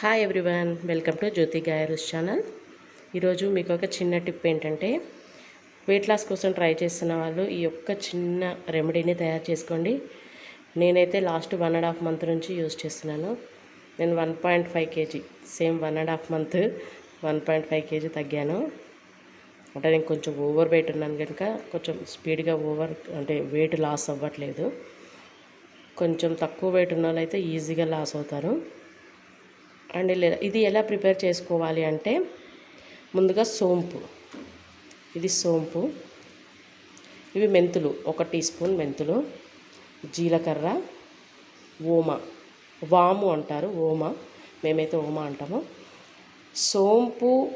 Hi everyone welcome to Jyothi గాయరుస్ channel ఈరోజు మీకు ఒక చిన్న టిప్ ఏంటంటే వెయిట్ లాస్ కోసం ట్రై చేస్తున్న వాళ్ళు ఈ యొక్క చిన్న రెమెడీని తయారు చేసుకోండి. నేనైతే last one and half month నుంచి యూజ్ చేస్తున్నాను. నేను one point five kg same one and half month one point five kg తగ్గాను. అంటే నేను కొంచెం ఓవర్ వెయిట్ ఉన్నాను కనుక కొంచెం స్పీడ్గా ఓవర్ అంటే వెయిట్ లాస్ అవ్వట్లేదు. కొంచెం తక్కువ వెయిట్ ఉన్న వాళ్ళు అయితే ఈజీగా లాస్ అవుతారు. అండ్ ఇది ఎలా ప్రిపేర్ చేసుకోవాలి అంటే ముందుగా సోంపు. ఇది సోంపు. ఇవి మెంతులు. ఒక టీ స్పూన్ మెంతులు. జీలకర్ర. ఓమ. వాము అంటారు. ఓమ. మేమైతే ఓమ అంటాము. సోంపు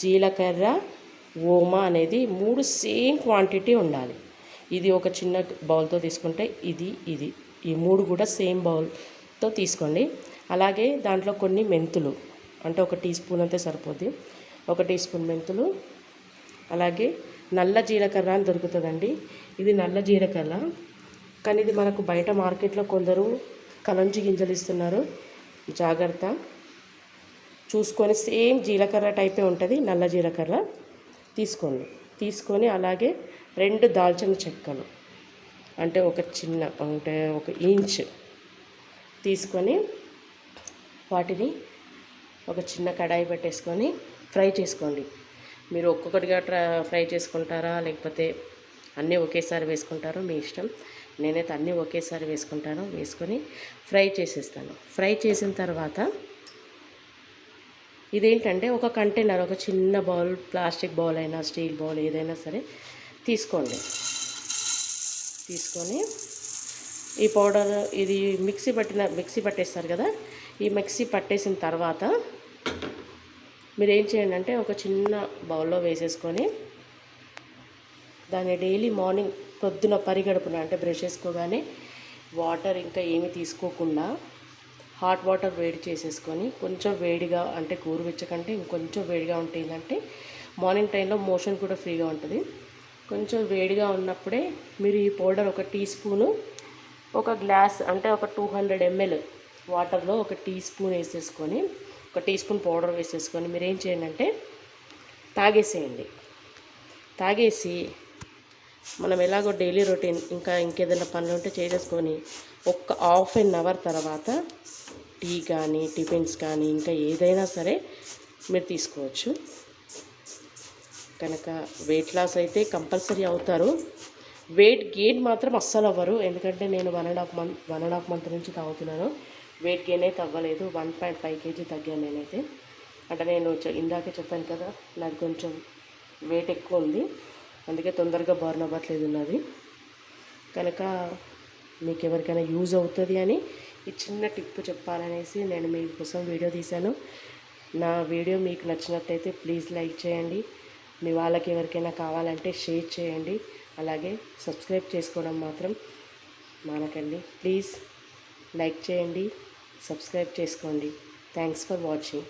జీలకర్ర ఓమ అనేది మూడు సేమ్ క్వాంటిటీ ఉండాలి. ఇది ఒక చిన్న బౌల్తో తీసుకుంటే ఇది ఇది. ఈ మూడు కూడా సేమ్ బౌల్తో తీసుకోండి. అలాగే దాంట్లో కొన్ని మెంతులు అంటే ఒక టీ స్పూన్ అంతే సరిపోద్ది. ఒక టీ స్పూన్ మెంతులు అలాగే నల్ల జీలకర్ర అని దొరుకుతుందండి. ఇది నల్ల జీలకర్ర. కానీ ఇది మనకు బయట మార్కెట్లో కొందరు కలంజి గింజలు ఇస్తున్నారు. జాగ్రత్త. చూసుకొని సేమ్ జీలకర్ర టైపే ఉంటుంది నల్ల జీలకర్ర. తీసుకోండి. తీసుకొని అలాగే రెండు దాల్చిన చెక్కలు అంటే ఒక చిన్న అంటే ఒక ఇంచ్ తీసుకొని వాటిని ఒక చిన్న కడాయి పెట్టేసుకొని ఫ్రై చేసుకోండి. మీరు ఒక్కొక్కటిగా ఫ్రై చేసుకుంటారా? లేకపోతే అన్నీ ఒకేసారి వేసుకుంటారో? మీ ఇష్టం. నేనైతే అన్నీ ఒకేసారి వేసుకుంటాను. వేసుకొని ఫ్రై చేసేస్తాను. ఫ్రై చేసిన తర్వాత ఇదేంటంటే ఒక కంటైనర్ ఒక చిన్న బౌల్ ప్లాస్టిక్ బౌల్ అయినా స్టీల్ బౌల్ ఏదైనా సరే తీసుకోండి. తీసుకొని ఈ పౌడర్ ఇది మిక్సీ పట్టిన మిక్సీ పట్టేస్తారు కదా? ఈ మిక్సీ పట్టేసిన తర్వాత మీరు ఏం చేయండి అంటే ఒక చిన్న బౌల్లో వేసేసుకొని దాన్ని డైలీ మార్నింగ్ పొద్దున పరిగడుపున అంటే బ్రష్ చేసుకోగానే వాటర్ ఇంకా ఏమి తీసుకోకుండా హాట్ వాటర్ వేడి చేసేసుకొని కొంచెం వేడిగా అంటే కూరువెచ్చకంటే ఇంకొంచెం వేడిగా ఉంటుందంటే మార్నింగ్ టైంలో మోషన్ కూడా ఫ్రీగా ఉంటుంది. కొంచెం వేడిగా ఉన్నప్పుడే మీరు ఈ పౌడర్ ఒక టీ స్పూను ఒక గ్లాస్ అంటే ఒక టూ హండ్రెడ్ ఎంఎల్ వాటర్లో ఒక టీ స్పూన్ వేసేసుకొని ఒక టీ స్పూన్ పౌడర్ వేసేసుకొని మీరు ఏం చేయండి అంటే తాగేసేయండి. తాగేసి మనం ఎలాగో డైలీ రొటీన్ ఇంకా ఇంకేదైనా పనులు ఉంటే చేసేసుకొని ఒక్క హాఫ్ అన్ అవర్ తర్వాత టీ కానీ టిఫిన్స్ కానీ ఇంకా ఏదైనా సరే మీరు తీసుకోవచ్చు. కనుక వెయిట్ లాస్ అయితే కంపల్సరీ అవుతారు. వెయిట్ గెయిన్ మాత్రం అస్సలు అవ్వరు ఎందుకంటే నేను one and half month one and half month నుంచి తాగుతున్నాను. వెయిట్ గెయిన్ అయితే అవ్వలేదు. వన్ పాయింట్ ఫైవ్ కేజీ తగ్గాను నేనైతే. అంటే నేను ఇందాకే చెప్పాను కదా నాకు కొంచెం వెయిట్ ఎక్కువ ఉంది. అందుకే తొందరగా బర్న్ అవ్వట్లేదు ఉన్నది కనుక మీకు ఎవరికైనా యూజ్ అవుతుంది అని ఈ చిన్న టిప్ చెప్పాలనేసి నేను మీకోసం వీడియో తీశాను. నా వీడియో మీకు నచ్చినట్టయితే ప్లీజ్ లైక్ చేయండి. మీ వాళ్ళకి ఎవరికైనా కావాలంటే షేర్ చేయండి. అలాగే సబ్స్క్రైబ్ చేసుకోవడం మాత్రం మానకండి. ప్లీజ్ లైక్ చేయండి సబ్స్క్రైబ్ చేసుకోండి. Thanks for watching.